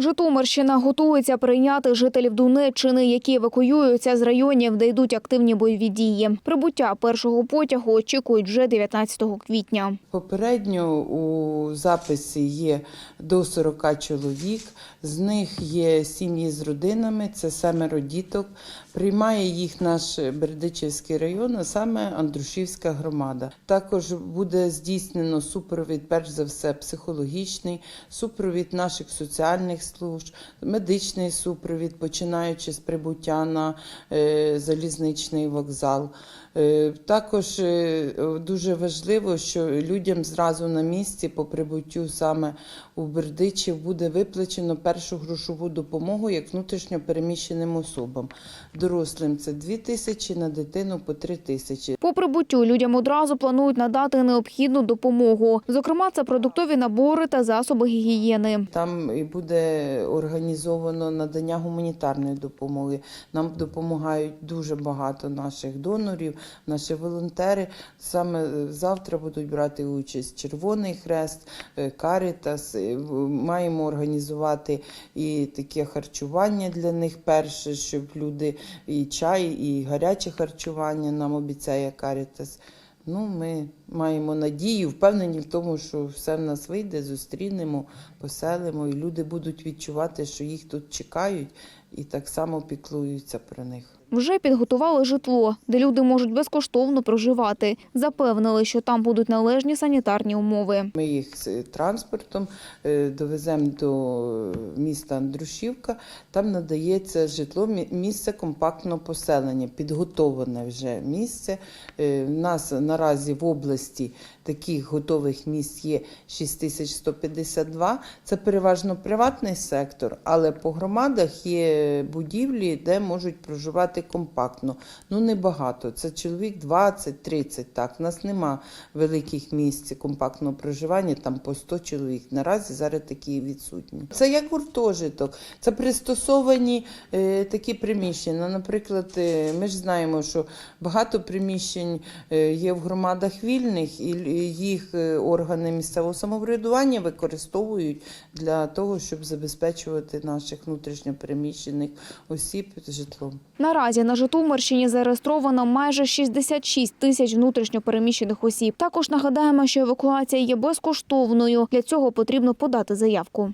Житомирщина готується прийняти жителів Донеччини, які евакуюються з районів, де йдуть активні бойові дії. Прибуття першого потягу очікують вже 19 квітня. Попередньо у записі є до 40 чоловік. З них є сім'ї з родинами, це семеро діток. Приймає їх наш Бердичівський район, а саме Андрушівська громада. Також буде здійснено супровід, перш за все, психологічний, супровід наших соціальних служб, медичний супровід, починаючи з прибуття на е, залізничний вокзал. Е, Також е, дуже важливо, що людям зразу на місці по прибуттю саме у Бердичів буде виплачено першу грошову допомогу як внутрішньо переміщеним особам. Дорослим це 2 тисячі, на дитину по 3 тисячі. По прибуттю людям одразу планують надати необхідну допомогу. Зокрема, це продуктові набори та засоби гігієни. Там і буде організовано надання гуманітарної допомоги. Нам допомагають дуже багато наших донорів, наші волонтери. Саме е, завтра будуть брати участь Червоний Хрест, е, Карітас. Е, Маємо організувати і таке харчування для них перше, щоб люди і чай, і гаряче харчування нам обіцяє Карітас. Ну, ми маємо надію, впевнені в тому, що все в нас вийде, зустрінемо, поселимо, і люди будуть відчувати, що їх тут чекають і так само піклуються про них. Вже підготували житло, де люди можуть безкоштовно проживати. Запевнили, що там будуть належні санітарні умови. Ми їх з транспортом е, довеземо до міста Андрушівка. Там надається житло, місце компактного поселення, підготовлене вже місце. Е, В нас наразі в області таких готових місць є 6152. Це переважно приватний сектор, але по громадах є будівлі, де можуть проживати компактно. Ну небагато. Це чоловік 20-30. Так, у нас нема великих місць компактного проживання, там по 100 чоловік. Наразі зараз такі відсутні. Це як гуртожиток, це пристосовані е, такі приміщення. Наприклад, е, ми ж знаємо, що багато приміщень е, є в громадах вільних, і їх е, органи місцевого самоврядування використовують для того, щоб забезпечувати наших внутрішньопереміщених осіб житлом. Наразі на Житомирщині зареєстровано майже 66 тисяч внутрішньопереміщених осіб. Також нагадаємо, що евакуація є безкоштовною. Для цього потрібно подати заявку.